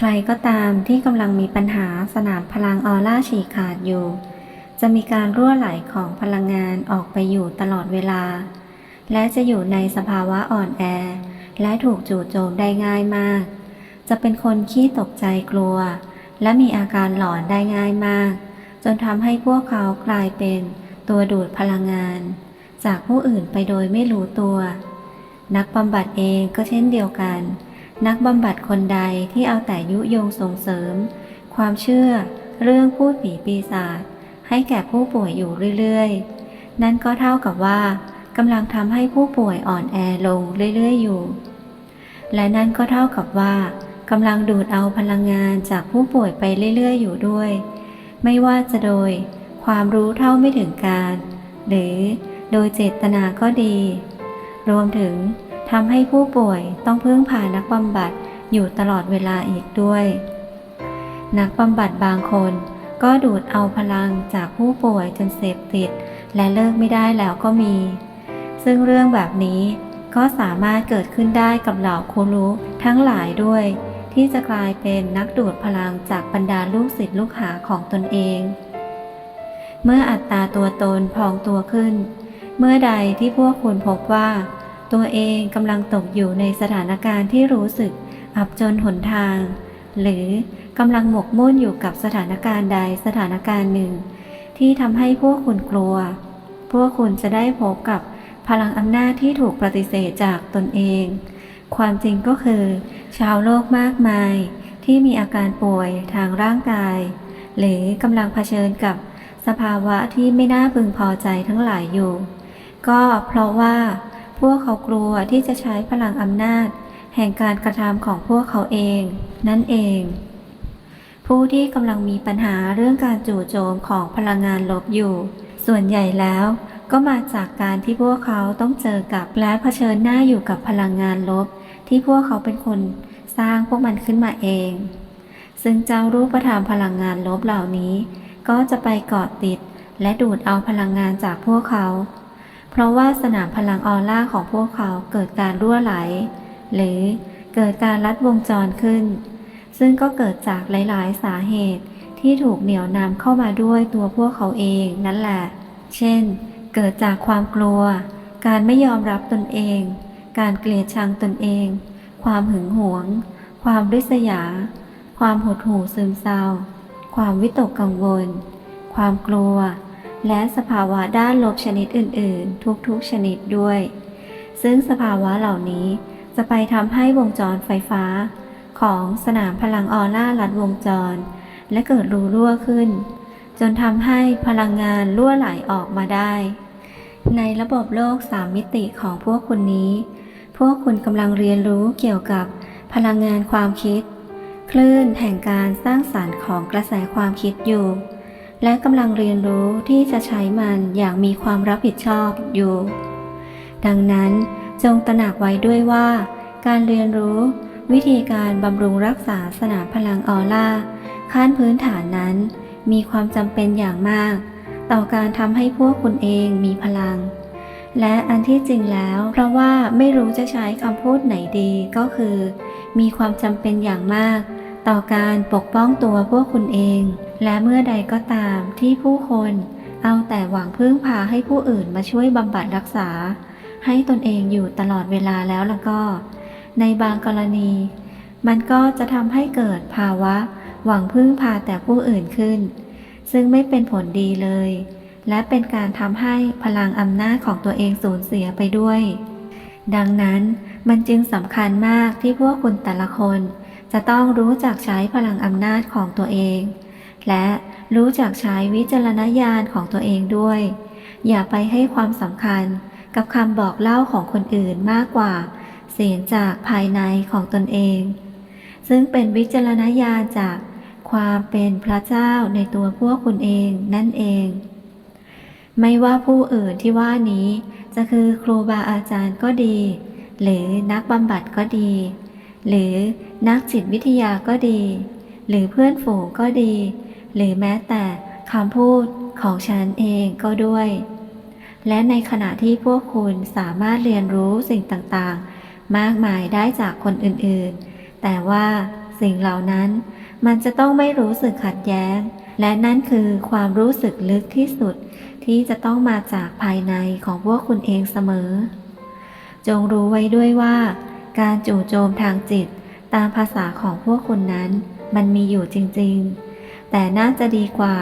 ใครก็ตามที่กำลังมีปัญหาสนามพลังออร่าฉีกขาดอยู่ จะมีการรั่วไหลของพลังงานออกไปอยู่ตลอดเวลา และจะอยู่ในสภาวะอ่อนแอ และถูกจู่โจมได้ง่ายมาก จะเป็นคนขี้ตกใจกลัว และมีอาการหลอนได้ง่ายมาก จนทำให้พวกเขากลายเป็นตัวดูดพลังงาน จากผู้อื่นไปโดยไม่รู้ตัว นักบำบัดเองก็เช่นเดียวกัน นักบำบัดคนใดที่เอาแต่ยุยงส่งเสริม ความเชื่อเรื่องพูดผีปีศาจให้แก่ผู้ป่วยอยู่เรื่อยๆ นั่นก็เท่ากับว่ากำลังทำให้ผู้ป่วยอ่อนแอลงเรื่อยๆอยู่ และนั่นก็เท่ากับว่ากำลังดูดเอาพลังงานจากผู้ป่วยไปเรื่อยๆ อยู่ด้วย ไม่ว่าจะโดยความรู้เท่าไม่ถึงการ หรือโดยเจตนาก็ดี รวมถึง ทำให้ผู้ป่วยต้องพึ่งพานักบำบัดอยู่ตลอดเวลาอีกด้วย นักบำบัดบางคนก็ดูดเอาพลังจากผู้ป่วยจนเสพติด และเลิกไม่ได้แล้วก็มี ซึ่งเรื่องแบบนี้ก็สามารถเกิดขึ้นได้กับเหล่าครูรู้ทั้งหลายด้วย ที่จะกลายเป็นนักดูดพลังจากบรรดาลูกศิษย์ลูกหาของตนเอง เมื่ออัตตาตัวตนพองตัวขึ้น เมื่อใดที่พวกคุณพบว่า ตัวเองกำลังตกอยู่ในสถานการณ์ที่รู้สึกอับจนหนทาง หรือกำลังหมกมุ่นอยู่กับสถานการณ์ใดสถานการณ์หนึ่ง ที่ทำให้พวกคุณกลัว พวกคุณจะได้พบกับพลังอำนาจที่ถูกปฏิเสธจากตนเอง ความจริงก็คือ ชาวโลกมากมาย ที่มีอาการป่วยทางร่างกาย หรือกำลังเผชิญกับสภาวะที่ไม่น่าพึงพอใจทั้งหลายอยู่ ก็เพราะว่า พวกเขากลัวที่จะใช้พลังอำนาจ แห่งการกระทำของพวกเขาเอง นั่นเอง ผู้ที่กำลังมีปัญหาเรื่องการจู่โจมของพลังงานลบอยู่ ส่วนใหญ่แล้วก็มาจากการที่พวกเขาต้องเจอกับและเผชิญหน้าอยู่กับพลังงานลบ ที่พวกเขาเป็นคนสร้างพวกมันขึ้นมาเอง ซึ่งเจ้ารูปธรรมพลังงานลบเหล่านี้ ก็จะไปเกาะติด และดูดเอาพลังงานจากพวกเขา เพราะว่าสนามพลังออร่าของพวกเขาเกิดการรั่วไหล หรือเกิดการลัดวงจรขึ้น ซึ่งก็เกิดจากหลาย ๆ สาเหตุที่ถูกเหนี่ยวนำเข้ามาด้วยตัวพวกเขาเองนั่นแหละ เช่น เกิดจากความกลัว การไม่ยอมรับตนเอง การเกลียดชังตนเอง ความหึงหวง ความริษยา ความหดหู่ซึมเศร้า ความวิตกกังวล ความกลัว และสภาวะด้านลบชนิดอื่น ๆ ทุก ๆ ชนิดด้วย ซึ่งสภาวะเหล่านี้จะไปทำให้วงจรไฟฟ้า ของสนามพลังออร่าลัดวงจร และเกิดรูรั่วขึ้น จนทำให้พลังงานรั่วไหลออกมาได้ ในระบบโลกสามมิติของพวกคุณนี้ พวกคุณกำลังเรียนรู้เกี่ยวกับพลังงานความคิด คลื่นแห่งการสร้างสรรค์ของกระแสความคิดอยู่ และกำลังเรียนรู้ที่จะใช้มันอย่างมีความรับผิดชอบอยู่ ดังนั้นจงตระหนักไว้ด้วยว่า การเรียนรู้ วิธีการบำรุงรักษาสนามพลังออร่าขั้นพื้นฐานนั้น มีความจำเป็นอย่างมาก ต่อการทำให้พวกคุณเองมีพลัง และอันที่จริงแล้ว เพราะว่าไม่รู้จะใช้คำพูดไหนดีก็คือ มีความจำเป็นอย่างมาก ต่อการปกป้องตัวพวกคุณเอง และเมื่อใดก็ตามที่ผู้คน เอาแต่หวังพึ่งพาให้ผู้อื่นมาช่วยบำบัดรักษา ให้ตนเองอยู่ตลอดเวลาแล้วแล้วก็ ในบางกรณี มันก็จะทำให้เกิดภาวะ หวังพึ่งพาแต่ผู้อื่นขึ้น ซึ่งไม่เป็นผลดีเลย และเป็นการทำให้พลังอำนาจของตัวเองสูญเสียไปด้วย ดังนั้นมันจึงสำคัญมากที่พวกคุณแต่ละคน จะต้องรู้จักใช้พลังอำนาจของตัวเอง และรู้จักใช้วิจารณญาณของตัวเองด้วย อย่าไปให้ความสำคัญกับคำบอกเล่าของคนอื่นมากกว่า เสียงจากภายในของตนเอง ซึ่งเป็นวิจารณญาณจากความเป็นพระเจ้าในตัวพวกคุณเองนั่นเอง ไม่ว่าผู้อื่นที่ว่านี้ จะคือครูบาอาจารย์ก็ดี หรือนักบำบัดก็ดี หรือ นักจิตวิทยาก็ดี หรือเพื่อนฝูงก็ดี หรือแม้แต่คำพูดของฉันเองก็ด้วย และในขณะที่พวกคุณสามารถเรียนรู้สิ่งต่างๆ มากมายได้จากคนอื่นๆ แต่ว่าสิ่งเหล่านั้นมันจะต้องไม่รู้สึกขัดแย้ง และนั่นคือความรู้สึกลึกที่สุดที่จะต้องมาจากภายในของพวกคุณเองเสมอ จงรู้ไว้ด้วยว่า การจู่โจมทางจิต ตามภาษาของพวกคุณนั้น มันมีอยู่จริงๆ แต่น่าจะดีกว่า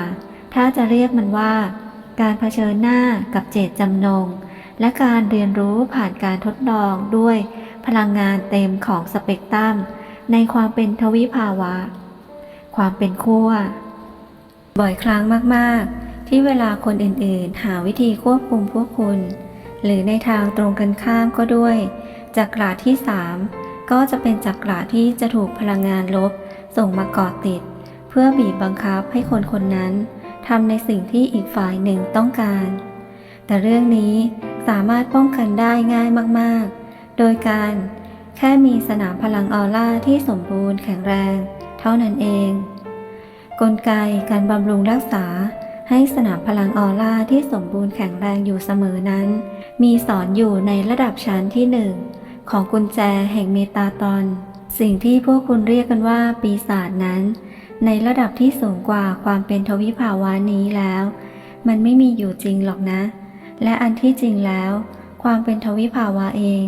ถ้าจะเรียกมันว่า การเผชิญหน้ากับเจตจำนง และการเรียนรู้ผ่านการทดลองด้วยพลังงานเต็มของสเปกตรัมในความเป็นทวิภาวะ ความเป็นขั้ว บ่อยครั้งมากๆ ที่เวลาคนอื่นๆ หาวิธีควบคุมพวกคุณ หรือในทางตรงกันข้ามก็ด้วยจักราที่3 ก็จะเป็นจักราที่จะถูกพลังงานลบส่งมาเกาะติด เพื่อบีบบังคับให้คนคนนั้นทำในสิ่งที่อีกฝ่ายหนึ่งต้องการ แต่เรื่องนี้สามารถป้องกันได้ง่ายมากๆ โดยการแค่มีสนามพลังออร่าที่สมบูรณ์แข็งแรง เท่านั้นเอง กลไกการบำรุงรักษาให้สนามพลังออร่าที่สมบูรณ์แข็งแรงอยู่เสมอนั้น มีสอนอยู่ในระดับชั้นที่หนึ่ง ของกุญแจแห่งเมตาตอน สิ่งที่พวกคุณเรียกกันว่าปีศาจนั้น ในระดับที่สูงกว่าความเป็นทวิภาวะนี้แล้ว มันไม่มีอยู่จริงหรอกนะ และอันที่จริงแล้ว ความเป็นทวิภาวะเอง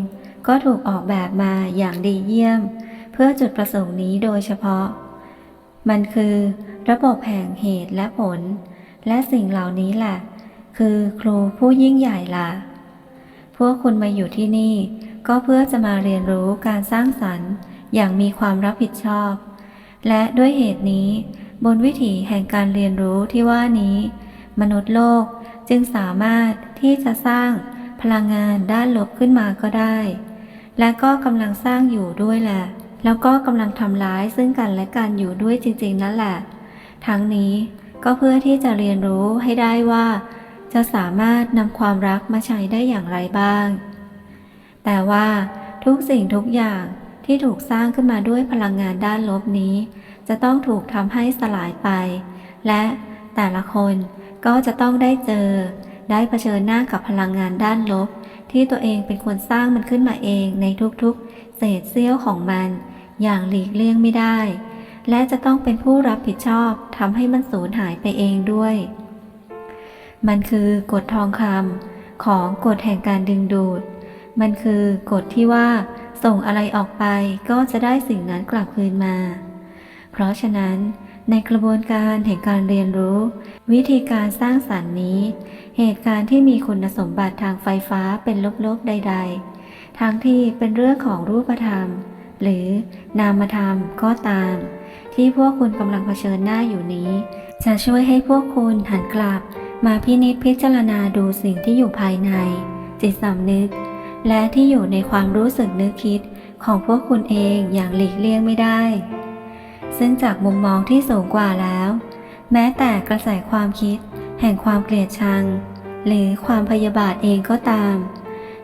ก็ถูกออกแบบมาอย่างดีเยี่ยม เพื่อจุดประสงค์นี้โดยเฉพาะ มันคือระบบแห่งเหตุและผล และสิ่งเหล่านี้แหละ คือครูผู้ยิ่งใหญ่ล่ะพวกคุณมาอยู่ที่นี่ ก็เพื่อจะมาเรียนรู้การสร้างสรรค์อย่างมีความรับผิดชอบ และด้วยเหตุนี้ บนวิถีแห่งการเรียนรู้ที่ว่านี้ มนุษย์โลกจึงสามารถที่จะสร้างพลังงานด้านลบขึ้นมาก็ได้ และก็กำลังสร้างอยู่ด้วยแหละ แล้วก็กำลังทำร้ายซึ่งกันและกันอยู่ด้วยจริงๆนั่นแหละ ทั้งนี้ก็เพื่อที่จะเรียนรู้ให้ได้ว่า จะสามารถนำความรักมาใช้ได้อย่างไรบ้าง แต่ว่าทุกสิ่งทุกอย่างที่ถูกสร้างขึ้นมาด้วยพลังงานด้านลบนี้ จะต้องถูกทำให้สลายไป และแต่ละคนก็จะต้องได้เจอ ได้เผชิญหน้ากับพลังงานด้านลบ ที่ตัวเองเป็นคนสร้างมันขึ้นมาเองในทุกๆ เศษเสี้ยวของมัน อย่างหลีกเลี่ยงไม่ได้ และจะต้องเป็นผู้รับผิดชอบทำให้มันสูญหายไปเองด้วย มันคือกฎทองคำของกฎแห่งการดึงดูด มันคือกฎที่ว่าส่งอะไรออกไปก็จะได้สิ่งนั้นกลับคืนมา เพราะฉะนั้นในกระบวนการแห่งการเรียนรู้ วิธีการสร้างสรรค์นี้ เหตุการณ์ที่มีคุณสมบัติทางไฟฟ้าเป็นลบๆใด ๆ ทั้งที่เป็นเรื่องของรูปธรรม หรือนามธรรมก็ตาม ที่พวกคุณกำลังเผชิญหน้าอยู่นี้ จะช่วยให้พวกคุณหันกลับ มาพินิจพิจารณาดูสิ่งที่อยู่ภายใน จิตสำนึก และที่อยู่ในความรู้สึกนึกคิดของพวกคุณเองอย่างหลีกเลี่ยงไม่ได้ ซึ่งจากมุมมองที่สูงกว่าแล้ว แม้แต่กระแสความคิด แห่งความเกลียดชัง หรือความพยาบาทเองก็ตาม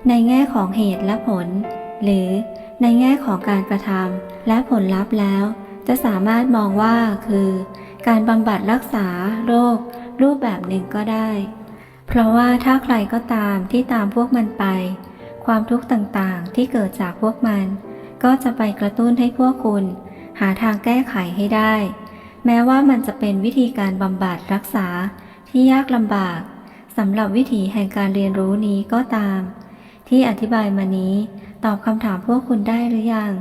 ในแง่ของเหตุและผล หรือในแง่ของการกระทำและผลลัพธ์แล้ว จะสามารถมองว่าคือ การบำบัดรักษาโรค รูปแบบหนึ่งก็ได้ เพราะว่าถ้าใครก็ตามที่ตามพวกมันไป ความทุกข์ต่างๆ ที่เกิดจากพวกมัน ก็จะไปกระตุ้นให้พวกคุณ หาทางแก้ไขให้ได้ แม้ว่ามันจะเป็นวิธีการบำบัดรักษาที่ยากลำบากสำหรับวิถีแห่งการเรียนรู้นี้ก็ตาม ที่อธิบายมานี้ตอบคำถามพวกคุณได้หรือยัง